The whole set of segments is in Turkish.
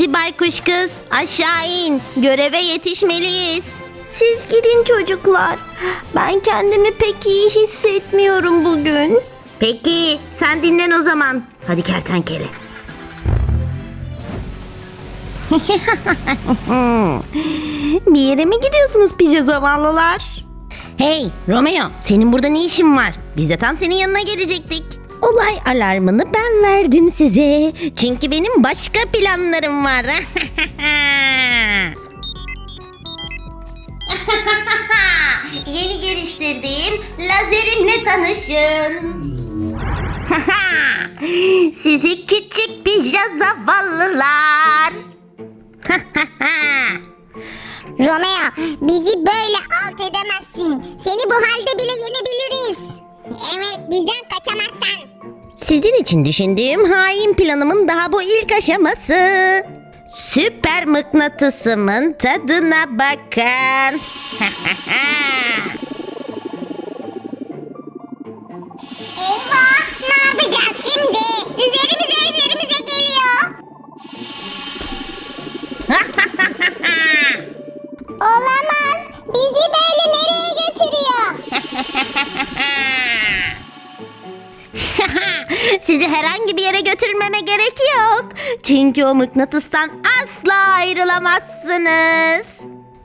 Hadi baykuş kız aşağı in. Göreve yetişmeliyiz. Siz gidin çocuklar. Ben kendimi pek iyi hissetmiyorum bugün. Peki sen dinlen o zaman. Hadi kertenkele. Bir yere mi gidiyorsunuz pice zavallılar? Hey Romeo senin burada ne işin var? Biz de tam senin yanına gelecektik. Olay alarmını ben verdim size. Çünkü benim başka planlarım var. Yeni geliştirdiğim lazerimle tanışın. Sizi küçük pija zavallılar. Romeo bizi böyle alt edemezsin. Seni bu halde bile yenebiliriz. Evet bizden kaçamazsan. Sizin için düşündüğüm hain planımın daha bu ilk aşaması. Süper mıknatısımın tadına bakın. Eyvah ne yapacağız şimdi? Üzerimize üzerimize Sizi herhangi bir yere götürmeme gerek yok. Çünkü o mıknatıstan asla ayrılamazsınız.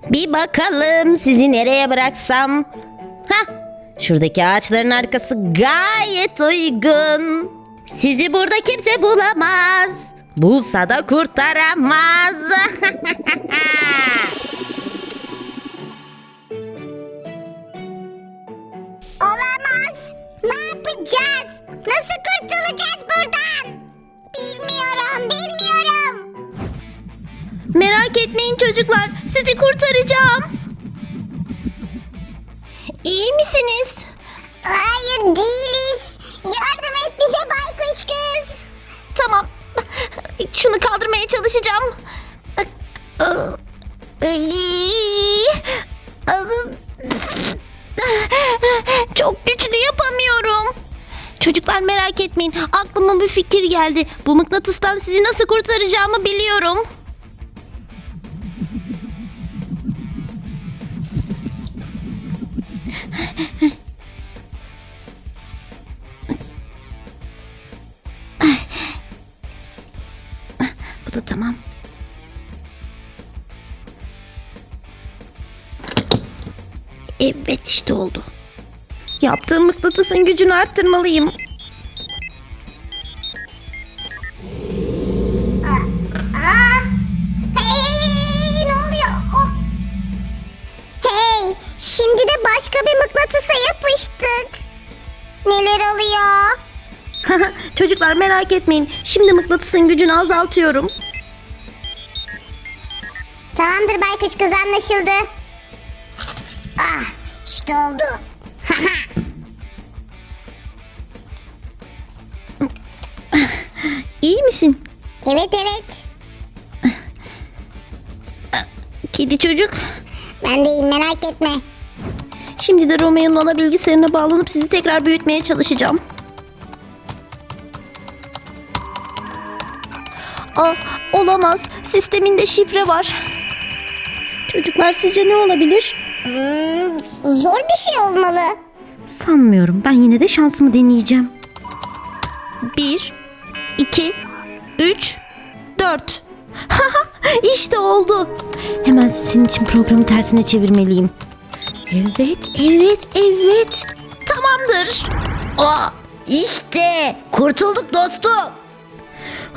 Bir bakalım sizi nereye bıraksam. Hah, şuradaki ağaçların arkası gayet uygun. Sizi burada kimse bulamaz. Bulsa da kurtaramaz. etmeyin çocuklar, sizi kurtaracağım. İyi misiniz? Hayır değiliz. Yardım et bize baykuş kız. Tamam. Şunu kaldırmaya çalışacağım. Çok güçlü yapamıyorum. Çocuklar merak etmeyin. Aklıma bir fikir geldi. Bu mıknatıstan sizi nasıl kurtaracağımı biliyorum. Bu da tamam. Evet işte oldu. Yaptığım mıknatısın gücünü arttırmalıyım. Şimdi de başka bir mıknatısa yapıştık. Neler oluyor? Çocuklar merak etmeyin. Şimdi mıknatısın gücünü azaltıyorum. Tamamdır baykuş kız anlaşıldı. Ah, işte oldu. İyi misin? evet evet. Kedi çocuk. Ben de iyiyim merak etme. Şimdi de Romeo'nun ana bilgisayarına bağlanıp sizi tekrar büyütmeye çalışacağım. Aa, olamaz. Sisteminde şifre var. Çocuklar sizce ne olabilir? Hmm, zor bir şey olmalı. Sanmıyorum. Ben yine de şansımı deneyeceğim. Bir, iki, üç, dört. işte oldu. Hemen sizin için programı tersine çevirmeliyim. Evet, evet, evet. Tamamdır. Aa, işte kurtulduk dostum.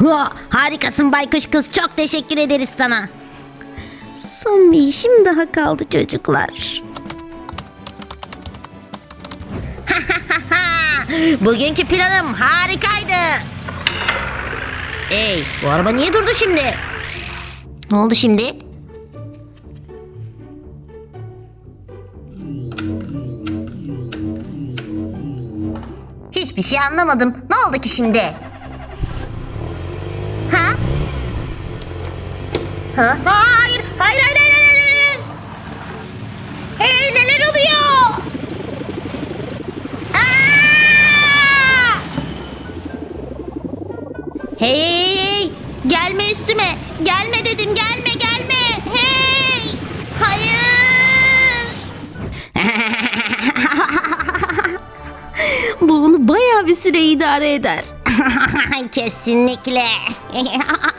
Ha, harikasın baykuş kız. Çok teşekkür ederiz sana. Son bir işim daha kaldı çocuklar. Bugünkü planım harikaydı. Ey bu araba niye durdu şimdi? Ne oldu şimdi? Hiçbir şey anlamadım. Ne oldu ki şimdi? Ha? Ha? Hayır, hayır, hayır, hayır, hayır, hayır. Hey, neler oluyor? Aa! Hey. Gelme üstüme. Gelme dedim. Gelme gelme. Hey. Hayır. Bu onu bayağı bir süre idare eder. Kesinlikle.